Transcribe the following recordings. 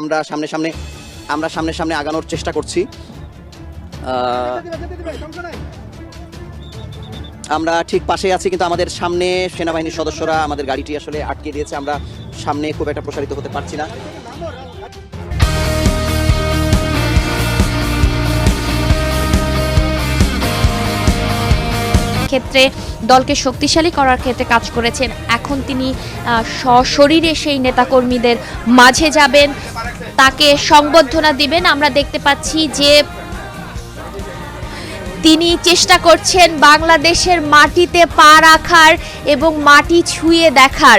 আমরা সামনে সামনে, আমরা সামনে সামনে আগানোর চেষ্টা করছি। আমরা ঠিক পাশে আছি, কিন্তু আমাদের সামনে সেনাবাহিনীর সদস্যরা আমাদের গাড়িটি আসলে আটকে দিয়েছে। আমরা সামনে খুব একটা প্রসারিত হতে পারছি না। ক্ষেত্রে দলকে শক্তিশালী করার ক্ষেত্রে কাজ করেছেন। এখন তিনি সশরীরে সেই নেতাকর্মীদের মাঝে যাবেন। তাকে সংবর্ধনা দিবেন। আমরা দেখতে পাচ্ছি যে তিনি চেষ্টা করছেন বাংলাদেশের মাটিতে পা রাখার এবং মাটি ছুঁয়ে দেখার।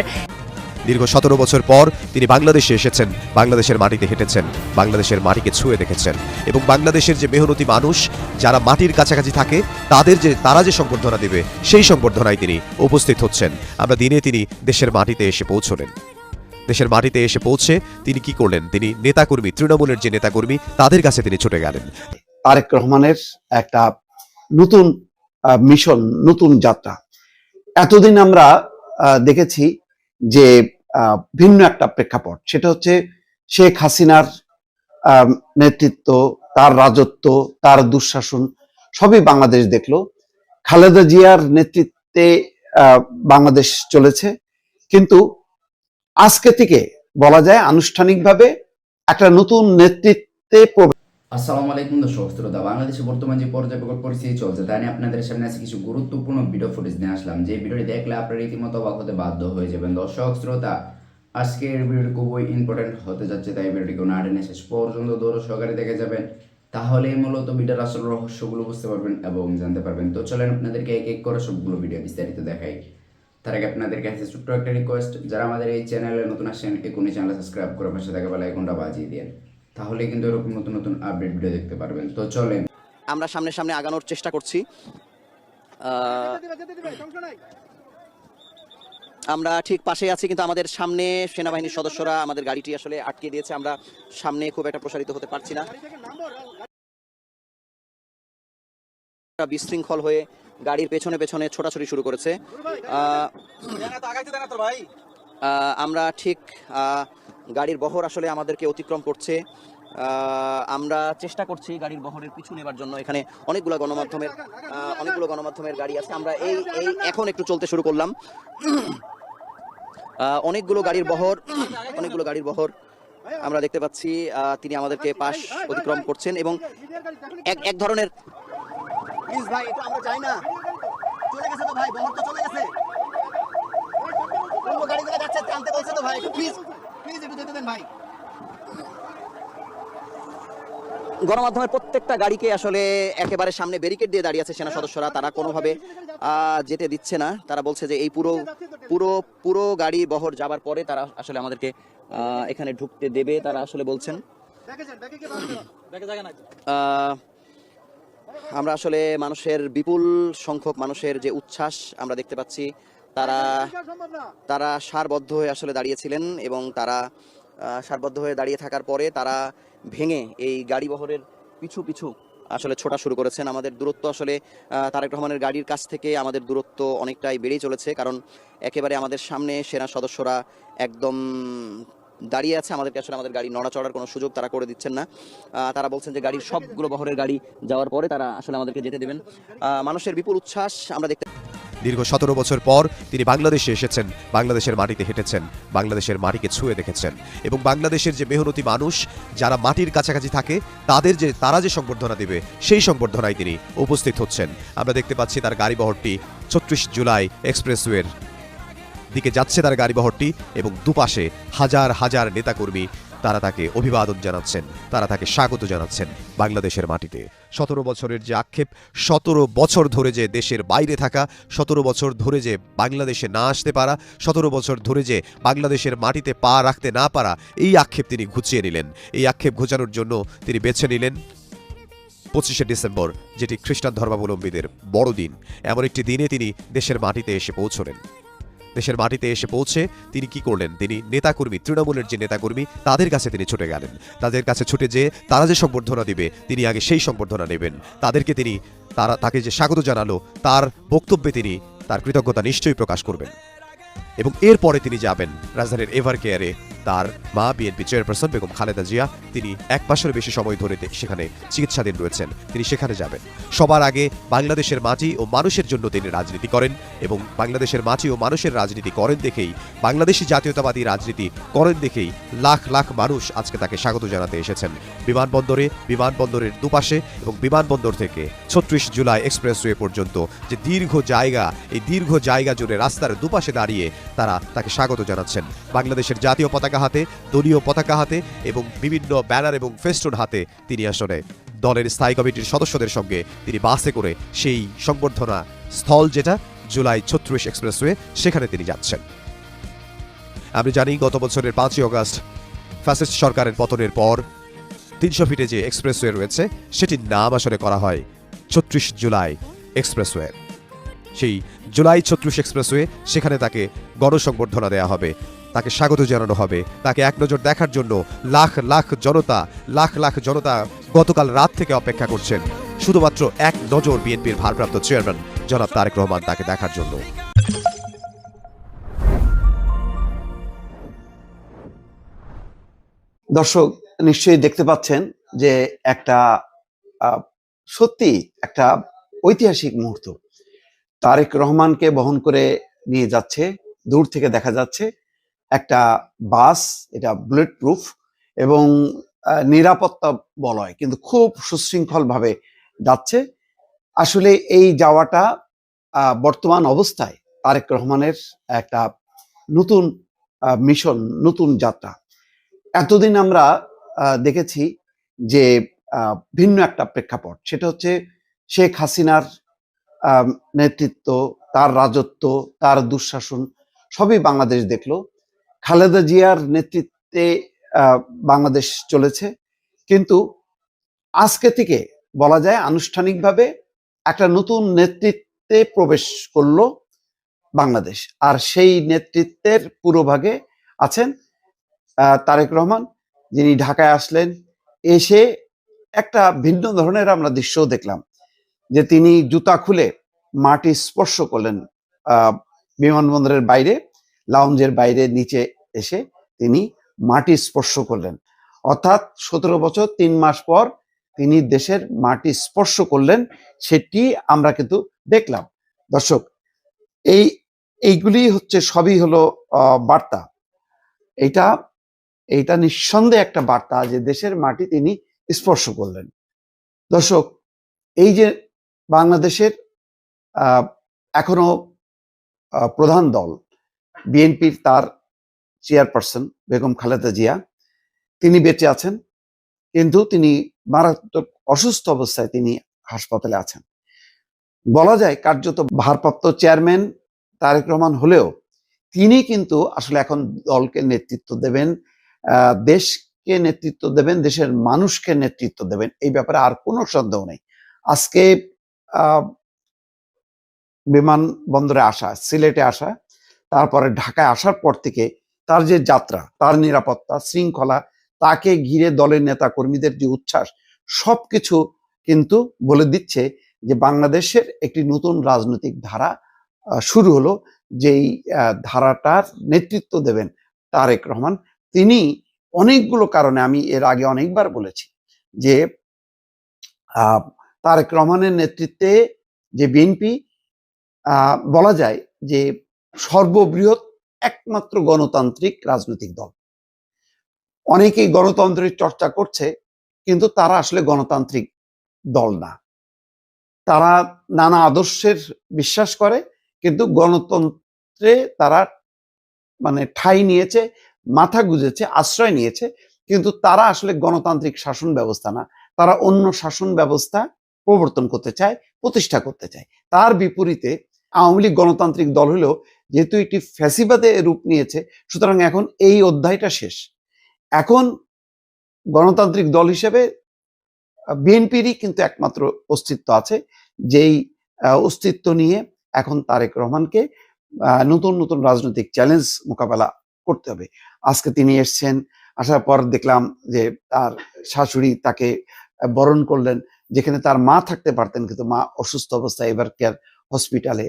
দীর্ঘ সতেরো বছর পর তিনি বাংলাদেশে এসেছেন, বাংলাদেশের মাটিতে হেঁটেছেন, বাংলাদেশের মাটিকে ছুঁয়ে দেখেছেন। এবং বাংলাদেশের যে মেহনতি মানুষ, যারা মাটির কাছাকাছি থাকে, তাদের যে, তারা যে সংবর্ধনা দেবে, সেই সংবর্ধনায় তিনি উপস্থিত হচ্ছেন। আমরা দিনে তিনি দেশের মাটিতে এসে পৌঁছলেন। দেশের মাটিতে এসে পৌঁছে তিনি কি করলেন? তিনি নেতাকর্মী, তৃণমূলের যে নেতাকর্মী, তাদের কাছে তিনি ছুটে গেলেন। তারেক রহমানের একটা নতুন মিশন, নতুন যাত্রা। এতদিন আমরা দেখেছি যে ভিন্ন একটা প্রেক্ষাপট। সেটা হচ্ছে শেখ হাসিনার নেতৃত্ব, তার রাজত্ব, তার দুঃশাসন, সবই বাংলাদেশ দেখল। খালেদা জিয়ার নেতৃত্বে বাংলাদেশ চলেছে। কিন্তু আজকে থেকে বলা যায় আনুষ্ঠানিকভাবে একটা নতুন নেতৃত্বে আসসালামু আলাইকুম দর্শক, শ্রোতা, বাংলাদেশে বর্তমান যে পর্যায় পরিস্থিতি চলছে তাই নিয়ে আপনাদের সামনে আছে কিছু গুরুত্বপূর্ণ ভিডিও ফুটেজ নিয়ে আসলাম। যে ভিডিওটি দেখলে আপনারা রীতিমতো অবাক হতে বাধ্য হয়ে যাবেন। দর্শক, শ্রোতা, আজকের ভিডিওটি খুবই ইম্পর্টেন্ট হতে যাচ্ছে, তাই ভিডিওটি কোনো আটেনে শেষ পর্যন্ত দৌড় সহকারে দেখে যাবেন। তাহলে মূলত ভিডিওর আসল রহস্যগুলো বুঝতে পারবেন এবং জানতে পারবেন। তো চলেন আপনাদেরকে এক এক করে সবগুলো ভিডিও বিস্তারিত দেখাই। তার আগে আপনাদের কাছে ছোট্ট একটা রিকোয়েস্ট যারা আমাদের এই চ্যানেলে নতুন আসেন, এখনই চ্যানেল সাবস্ক্রাইব করে পাশে থাকা বেলা আইকনটা বাজিয়ে দিন তাহলে কিন্তু এরকম নতুন নতুন আপডেট ভিডিও দেখতে পারবেন। তো চলেন। আমরা সামনে সামনে আগানোর চেষ্টা করছি। আমরা ঠিক পাশে আছি কিন্তু আমাদের সামনে সেনাবাহিনীর সদস্যরা আমাদের গাড়িটি আসলে আটকে দিয়েছে। আমরা সামনে খুব একটা প্রসারিত হতে পারছি না। বিশৃঙ্খল হয়ে গাড়ির পেছনে পেছনে ছোটাছুটি শুরু করেছে। আমরা ঠিক আহ, গাড়ির বহর আসলে আমাদেরকে অতিক্রম করছে। আমরা চেষ্টা করছি গাড়ির বহরের পিছু নেবার জন্য। এখানে অনেকগুলো গণমাধ্যমের অনেকগুলো গণমাধ্যমের গাড়ি আছে। আমরা এই এই এখন একটু চলতে শুরু করলাম। অনেকগুলো গাড়ির বহর, অনেকগুলো গাড়ির বহর আমরা দেখতে পাচ্ছি তিনি আমাদেরকে পাশ অতিক্রম করছেন এবং এক এক ধরনের ভাই চলে গেছে তো ভাই, বহর তো চলে গেছে। গাড়িগুলো যাচ্ছে বলছে তো ভাই প্লিজ। গণমাধ্যমের প্রত্যেকটা গাড়িকে আসলে একেবারে সামনে ব্যারিকেড দিয়ে দাঁড়িয়ে আছে সেনা সদস্যরা। তারা কোনোভাবে যেতে দিচ্ছে না। তারা বলছে যে এই পুরো পুরো পুরো গাড়ি বহর যাবার পরে তারা আসলে আমাদেরকে এখানে ঢুকতে দেবে। তারা আসলে বলছেন আমরা আসলে মানুষের বিপুল সংখ্যক মানুষের যে উচ্ছ্বাস আমরা দেখতে পাচ্ছি তারা তারা সারবদ্ধ হয়ে আসলে দাঁড়িয়েছিলেন এবং তারা সারবদ্ধ হয়ে দাঁড়িয়ে থাকার পরে তারা ভেঙে এই গাড়ি বহরের পিছু পিছু আসলে ছোটা শুরু করেছেন। আমাদের দূরত্ব আসলে তারেক রহমানের গাড়ির কাছ থেকে আমাদের দূরত্ব অনেকটাই বেড়েই চলেছে কারণ একেবারে আমাদের সামনে সেনা সদস্যরা একদম দাঁড়িয়ে আছে। আমাদেরকে আসলে আমাদের গাড়ি নড়াচড়ার কোনো সুযোগ তারা করে দিচ্ছেন না। তারা বলছেন যে গাড়ির সবগুলো বহরের গাড়ি যাওয়ার পরে তারা আসলে আমাদেরকে যেতে দেবেন। মানুষের বিপুল উচ্ছ্বাস আমরা দেখতে দীর্ঘ সতেরো বছর পর তিনি বাংলাদেশে এসেছেন, বাংলাদেশের মাটিতে হেঁটেছেন, বাংলাদেশের মাটিকে ছুঁয়ে দেখেছেন এবং বাংলাদেশের যে মেহনতি মানুষ, যারা মাটির কাছাকাছি থাকে, তাদের যে, তারা যে সংবর্ধনা দেবে, সেই সংবর্ধনায় তিনি উপস্থিত হচ্ছেন। আমরা দেখতে পাচ্ছি তার গাড়িবহরটি ছত্রিশ জুলাই এক্সপ্রেসওয়ের দিকে যাচ্ছে তার গাড়িবহরটি এবং দুপাশে হাজার হাজার নেতাকর্মী তারা তাকে অভিবাদন জানাচ্ছেন, তারা তাকে স্বাগত জানাচ্ছেন বাংলাদেশের মাটিতে। সতেরো বছরের যে আক্ষেপ, সতেরো বছর ধরে যে দেশের বাইরে থাকা, সতেরো বছর ধরে যে বাংলাদেশে না আসতে পারা, সতেরো বছর ধরে যে বাংলাদেশের মাটিতে পা রাখতে না পারা, এই আক্ষেপ তিনি ঘুচিয়ে নিলেন। এই আক্ষেপ ঘোচানোর জন্য তিনি বেছে নিলেন পঁচিশে ডিসেম্বর, যেটি খ্রিস্টান ধর্মাবলম্বীদের বড়দিন। এমন একটি দিনে তিনি দেশের মাটিতে এসে পৌঁছলেন। দেশের মাটিতে এসে পৌঁছে তিনি কি করলেন? তিনি নেতাকর্মী, তৃণমূলের যে নেতাকর্মী, তাদের কাছে তিনি ছুটে গেলেন। তাদের কাছে ছুটে যেয়ে তারা যে সম্বর্ধনা দিবে, তিনি আগে সেই সম্বর্ধনা নেবেন। তাদেরকে তিনি তারা তাকে যে স্বাগত জানালো, তার বক্তব্যে তিনি তার কৃতজ্ঞতা নিশ্চয়ই প্রকাশ করবেন। এবং এরপরে তিনি যাবেন রাজধানীর এভার কেয়ারে তার মা, বিএনপি চেয়ারপারসন বেগম খালেদা জিয়া, তিনি এক মাসের বেশি সময় ধরে সেখানে চিকিৎসাধীন রয়েছেন। তিনি সেখানে যাবেন। সবার আগে বাংলাদেশের মাটি ও মানুষের জন্য তিনি রাজনীতি করেন এবং বাংলাদেশের মাটি ও মানুষের রাজনীতি করেন দেখেই, বাংলাদেশি জাতীয়তাবাদী রাজনীতি করেন দেখেই লাখ লাখ মানুষ আজকে তাকে স্বাগত জানাতে এসেছেন। বিমানবন্দরে, বিমানবন্দরের দুপাশে এবং বিমানবন্দর থেকে ছত্রিশ জুলাই এক্সপ্রেসওয়ে পর্যন্ত যে দীর্ঘ জায়গা, এই দীর্ঘ জায়গা জুড়ে রাস্তার দুপাশে দাঁড়িয়ে তারা তাকে স্বাগত জানাচ্ছেন। বাংলাদেশের জাতীয় পতাকা হাতে, দলীয় পতাকা হাতে এবং বিভিন্ন ব্যানার এবং ফেস্টুন হাতে তিনি আসলে দলের স্থায়ী কমিটির সদস্যদের সঙ্গে তিনি বাসে করে সেই সংবর্ধনা স্থল যেটা জুলাই ছত্রিশ এক্সপ্রেসওয়ে, সেখানে তিনি যাচ্ছেন। আমি জানি গত বছরের পাঁচই অগস্ট ফ্যাসিস্ট সরকারের পতনের পর তিনশো ফিটে যে এক্সপ্রেসওয়ে রয়েছে, সেটির নাম আসলে করা হয় ছত্রিশ জুলাই এক্সপ্রেসওয়ে। সেই জুলাই ছত্রিশ এক্সপ্রেসওয়ে, সেখানে তাকে গণসংবর্ধনা দেওয়া হবে। তাকে স্বাগত জানানো হবে। তাকে এক নজর দেখার জন্য লাখ লাখ জনতা, লাখ লাখ জনতা গতকাল রাত থেকে অপেক্ষা করছেন। শুধুমাত্র এক নজর বিএনপির ভারপ্রাপ্ত চেয়ারম্যান, জনাব তারেক রহমান তাকে দেখার জন্য। দর্শক, নিশ্চয়ই দেখতে পাচ্ছেন যে একটা সত্যি একটা ঐতিহাসিক মুহূর্ত। তারেক রহমানকে বহন করে নিয়ে যাচ্ছে, দূর থেকে দেখা যাচ্ছে। একটা বাস, এটা বুলেট প্রুফ এবং নিরাপত্তা বলয়, কিন্তু খুব সুশৃঙ্খল ভাবে যাচ্ছে। আসলে এই যাওয়াটা বর্তমান অবস্থায় তারেক রহমানের একটা নতুন মিশন নতুন যাত্রা। এতদিন আমরা দেখেছি যে ভিন্ন একটা প্রেক্ষাপট। সেটা হচ্ছে শেখ হাসিনার নেতৃত্ব, তার রাজত্ব, তার দুঃশাসন, সবই বাংলাদেশ দেখল। খালেদা জিয়ার নেতৃত্বে বাংলাদেশ চলেছে। কিন্তু আজকে থেকে বলা যায় আনুষ্ঠানিকভাবে একটা নতুন নেতৃত্বে প্রবেশ করল বাংলাদেশ। আর সেই নেতৃত্বের পুরোভাগে আছেন তারেক রহমান, যিনি ঢাকায় আসলেন। এসে একটা ভিন্ন ধরনের আমরা দৃশ্যও দেখলাম। যে তিনি জুতা খুলে মাটি স্পর্শ করলেন বিমানবন্দরের বাইরে লাউঞ্জের বাইরে নিচে এসে তিনি মাটি স্পর্শ করলেন। অর্থাৎ সতেরো বছর, তিন মাস পর তিনি দেশের মাটি স্পর্শ করলেন, সেটি আমরা কিন্তু দেখলাম। দর্শক, এই, এইগুলি হচ্ছে, সবই হলো বার্তা। এটা এইটা নিঃসন্দেহে একটা বার্তা যে দেশের মাটি তিনি স্পর্শ করলেন। দর্শক, এই যে বাংলাদেশের এখনও প্রধান দল বিএনপির তার চেয়ারপারসন বেগম খালেদা জিয়া। তিনি বেঁচে আছেন, কিন্তু তিনি মারাত্মক অসুস্থ অবস্থায় তিনি হাসপাতালে আছেন। বলা যায় কার্যত ভারপ্রাপ্ত চেয়ারম্যান তারেক রহমান হলেও তিনি কিন্তু আসলে এখন দলকে নেতৃত্ব দেবেন দেশকে নেতৃত্ব দেবেন, দেশের মানুষকে নেতৃত্ব দেবেন, এই ব্যাপারে আর কোনো সন্দেহ নেই। আজকে আহ, বিমানবন্দরে আসা সিলেটে আসা তারপরে ঢাকায় আসার পর থেকে তার যে যাত্রা তার নিরাপত্তা শৃঙ্খলা তাকে ঘিরে দলের নেতা কর্মীদের যে উচ্ছ্বাস সবকিছু কিন্তু বলে দিচ্ছে যে বাংলাদেশের একটি নতুন রাজনৈতিক ধারা শুরু হলো যেই ধারাটার নেতৃত্ব দেবেন তারেক রহমান। তিনি অনেকগুলো কারণে আমি এর আগে অনেকবার বলেছি যে আহ, তারেক রহমানের নেতৃত্বে যে বিএনপি বলা যায় যে সর্ববৃহৎ একমাত্র গণতান্ত্রিক রাজনৈতিক দল। অনেকেই গণতন্ত্রের চর্চা করছে, কিন্তু তারা আসলে গণতান্ত্রিক দল না। তারা নানা আদর্শের বিশ্বাস করে, কিন্তু গণতন্ত্রে তারা মানে ঠাঁই নিয়েছে, মাথা গুজেছে, আশ্রয় নিয়েছে, কিন্তু তারা আসলে গণতান্ত্রিক শাসন ব্যবস্থা না। তারা অন্য শাসন ব্যবস্থা প্রবর্তন করতে চায়, প্রতিষ্ঠা করতে চায়। তার বিপরীতে আওয়ামী লীগ গণতান্ত্রিক দল হলেও যেহেতু এটি ফ্যাসিবাদে রূপ নিয়েছে, সুতরাং এখন এই অধ্যায়টা শেষ। এখন গণতান্ত্রিক দল হিসেবে বিএনপিরই কিন্তু একমাত্র অস্তিত্ব আছে, যেই অস্তিত্ব নিয়ে এখন তারেক রহমানকে নতুন নতুন রাজনৈতিক চ্যালেঞ্জ মোকাবেলা করতে হবে। আজকে তিনি এসছেন, আসার পর দেখলাম যে তার শাশুড়ি তাকে বরণ করলেন, যেখানে তার মা থাকতে পারতেন, কিন্তু মা অসুস্থ অবস্থায় এবার কেয়ার হসপিটালে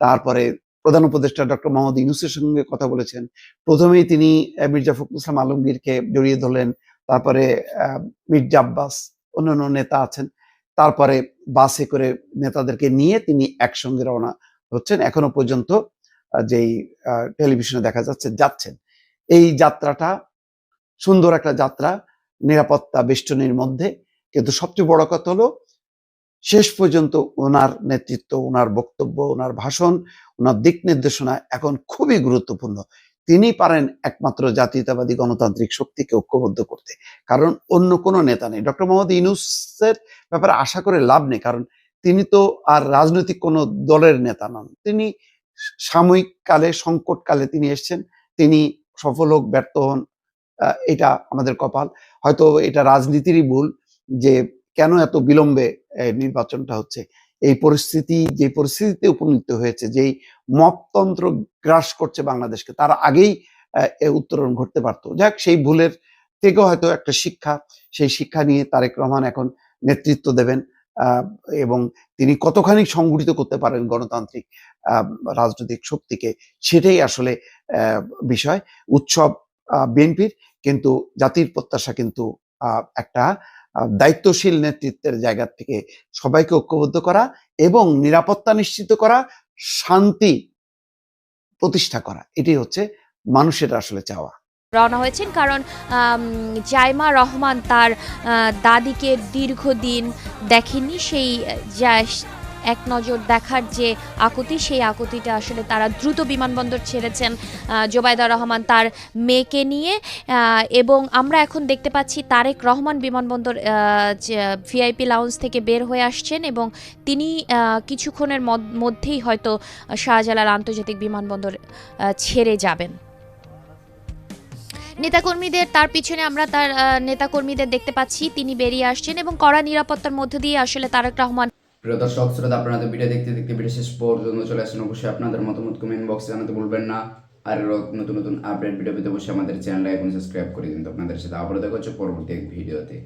তারপরে প্রধান উপদেষ্টা ডক্টর মোহাম্মদ ইউনুসের সঙ্গে কথা বলেছেন। প্রথমেই তিনি মির্জা ফখরুল ইসলাম আলমগীরকে জড়িয়ে ধরলেন। তারপরে মির্জা আব্বাস, অন্যান্য নেতা আছেন। তারপরে বাসে করে নেতাদেরকে নিয়ে তিনি একসঙ্গে রওনা হচ্ছেন। এখনও পর্যন্ত যেই টেলিভিশনে দেখা যাচ্ছে, যাচ্ছেন। এই যাত্রাটা সুন্দর একটা যাত্রা, নিরাপত্তা বেষ্টনীর মধ্যে কিন্তু সবচেয়ে বড় কথা হলো, শেষ পর্যন্ত ওনার নেতৃত্ব, ওনার বক্তব্য, ওনার ভাষণ, ওনার দিক নির্দেশনা এখন খুবই গুরুত্বপূর্ণ। তিনি পারেন একমাত্র জাতীয়তাবাদী গণতান্ত্রিক শক্তিকে ঐক্যবদ্ধ করতে, কারণ অন্য কোনো নেতা নেই। ডক্টর মোহাম্মদ ইউনুসের ব্যাপারে আশা করে লাভ নেই, কারণ তিনি তো আর রাজনৈতিক কোনো দলের নেতা নন। তিনি সাময়িক কালে সংকট কালে তিনি এসেছেন, তিনি সফল হোক, ব্যর্থ হন এটা আমাদের কপাল। হয়তো এটা রাজনীতিরই ভুল যে কেন এত বিলম্বে নির্বাচনটা হচ্ছে? এই পরিস্থিতি, যে পরিস্থিতিতে উপনীত হয়েছে, যেই মপতন্ত্র গ্রাস করছে বাংলাদেশকে, তার আগেই উত্তরণ ঘটতে পারতো। যাক, সেই ভুলের থেকেও হয়তো একটা শিক্ষা, সেই শিক্ষা নিয়ে তারেক রহমান এখন নেতৃত্ব দেবেন এবং তিনি কতখানি সংগঠিত করতে পারেন গণতান্ত্রিক রাজনৈতিক শক্তিকে, সেটাই আসলে বিষয়। উৎসব বিএনপির, কিন্তু জাতির প্রত্যাশা কিন্তু একটা দায়িত্বশীল নেতৃত্বের জায়গা থেকে সবাইকে ঐক্যবদ্ধ করা এবং নিরাপত্তা নিশ্চিত করা, শান্তি প্রতিষ্ঠা করা। এটি হচ্ছে মানুষের আসলে চাওয়া। রওনা হয়েছেন কারণ জাইমা রহমান তার দাদিকে দীর্ঘদিন দেখেনি সেই এক নজর দেখার যে আকুতি সেই আকুতিটা আসলে তারা দ্রুত বিমানবন্দর ছেড়েছেন আহ, জোবাইদা রহমান তার মেয়েকে নিয়ে। এবং আমরা এখন দেখতে পাচ্ছি তারেক রহমান বিমানবন্দর ভিআইপি লাউঞ্জ থেকে বের হয়ে আসছেন এবং তিনি কিছুক্ষণের মধ্যেই হয়তো শাহজালাল আন্তর্জাতিক বিমানবন্দর ছেড়ে যাবেন। নেতাকর্মীদের তার পিছনে আমরা তার নেতাকর্মীদের দেখতে পাচ্ছি তিনি বেরিয়ে আসছেন এবং কড়া নিরাপত্তার মধ্য দিয়ে আসলে তারেক রহমান প্রিয় দর্শক, শ্রোতা, আপনাদের ভিডিও দেখতে দেখতে ভিডিও শেষ পর্যন্ত চলে আসেন। অবশ্যই আপনাদের মতামত কমেন্ট বক্সে জানাতে ভুলবেন না। আর নতুন নতুন আপডেট ভিডিও পেতে অবশ্যই আমাদের চ্যানেলটা এখন সাবস্ক্রাইব করে দিন। তো আপনাদের সাথে আবারও দেখা হচ্ছে পরবর্তী এক ভিডিওতে